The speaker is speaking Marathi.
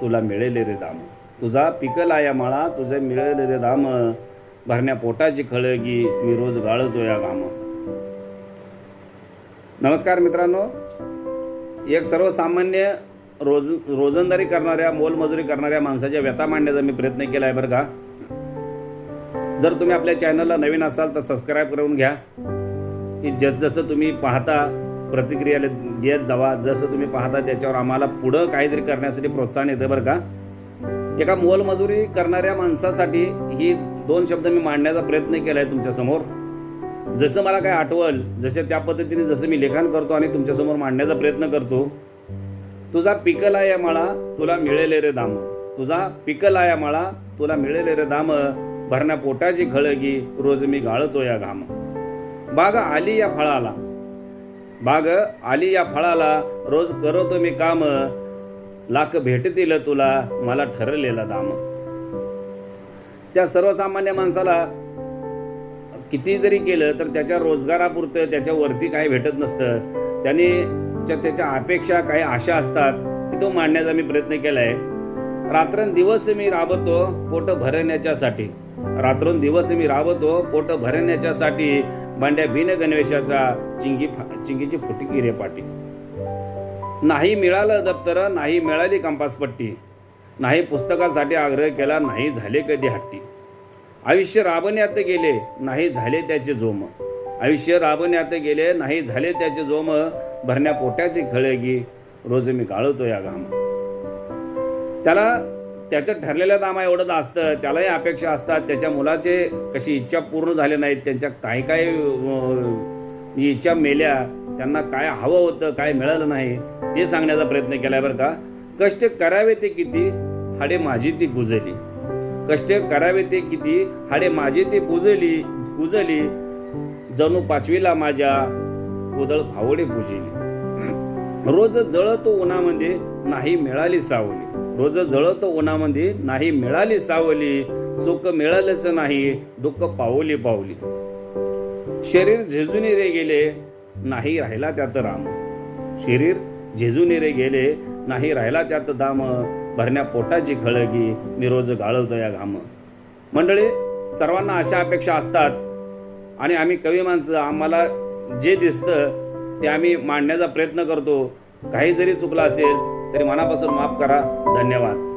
तुला मिळेल रे दाम. तुझा पिकला या माळा तुझे मिळेल रे दाम. भरण्या पोटाची खळगी मी रोज गाळतो या घाम. नमस्कार मित्रांनो. एक सर्वसामान्य रोज रोजंदारी करणाऱ्या मोलमजुरी करणाऱ्या माणसाच्या व्यथा मांडण्याचा मी प्रयत्न केला आहे बरं का? जर तुम्ही आपल्या चॅनलला नवीन असाल तर सबस्क्राईब करून घ्या. की जसजसं तुम्ही पाहता प्रतिक्रिया देत जावा. जसं तुम्ही पाहता त्याच्यावर आम्हाला पुढं काहीतरी करण्यासाठी प्रोत्साहन येतं बरं का. एका मोलमजुरी करणाऱ्या माणसासाठी ही दोन शब्द मी मांडण्याचा प्रयत्न केला आहे तुमच्यासमोर. जसं मला काय आठवल जसे त्या पद्धतीने जसं मी लेखन करतो आणि तुमच्यासमोर मांडण्याचा प्रयत्न करतो तुझा पिकला या माळा तुला मिळेल रे दाम. तुझा पिकला या माळा तुला मिळेल रे दाम. भरण्या पोटाची खळगी रोज मी गाळतो या घाम. बाग आली या फळाला. बाग आली या फळाला रोज करतो मी काम. लाख भेटतील तुला मला ठरलेला दाम. त्या सर्वसामान्य माणसाला किती जरी केलं तर त्याच्या रोजगारापुरतं त्याच्यावरती काही भेटत नसतं. त्याने त्याच्या अपेक्षा काही आशा असतात ती तो मांडण्याचा मी प्रयत्न केला आहे रात्रंदिवस मी राबतो पोट भरण्याच्यासाठी. रात्रंदिवस मी राबतो पोट भरण्याच्यासाठी. भांड्या भिन गणवेशाचा चिंगी फा- चिंगीची फुटकी रे पाटी नाही मिळालं दप्तर नाही मिळाली कंपासपट्टी. नाही पुस्तकासाठी आग्रह केला नाही झाले कधी हट्टी. आयुष्य राबण्यात गेले नाही झाले त्याचे जोम. आयुष्य राबण्यात गेले नाही झाले त्याचे जोम भरण्या पोट्याची खळगी. रोज मी गाळवतो या घाम. त्याला त्याच्या ठरलेल्या दामा एवढंच असतं. त्यालाही अपेक्षा असतात. त्याच्या मुलाचे कशी इच्छा पूर्ण झाले नाहीत. त्यांच्या काही काही इच्छा मेल्या. त्यांना काय हवं होतं काय मिळालं नाही ते सांगण्याचा प्रयत्न केला बरं का. कष्ट करावे ते किती हाडे माझी ती गुजली. कष्ट करावे ते किती हाडे माझी ती पुजली कुजली जणू पाचवीला माझ्या उदळ फावडे पुजली रोज जळतो उन्हामध्ये नाही मिळाली सावली. रोज जळतो उन्हामध्ये नाही मिळाली सावली सुख मिळालंच नाही दुःख पावली पावली शरीर झेजुनी रे गेले नाही राहिला त्यात राम. शरीर झेजुनी रे गेले नाही राहिला त्यात दाम. भरण्या पोटाची खळगी मी रोज गाळवतो या घाम. मंडळी सर्वांना अशा अपेक्षा असतात आणि आम्ही कवी माणसं आम्हाला जे दिसतं ते आम्ही मांडण्याचा प्रयत्न करतो. काही जरी चुकलं असेल तरी मनापासून माफ करा. धन्यवाद.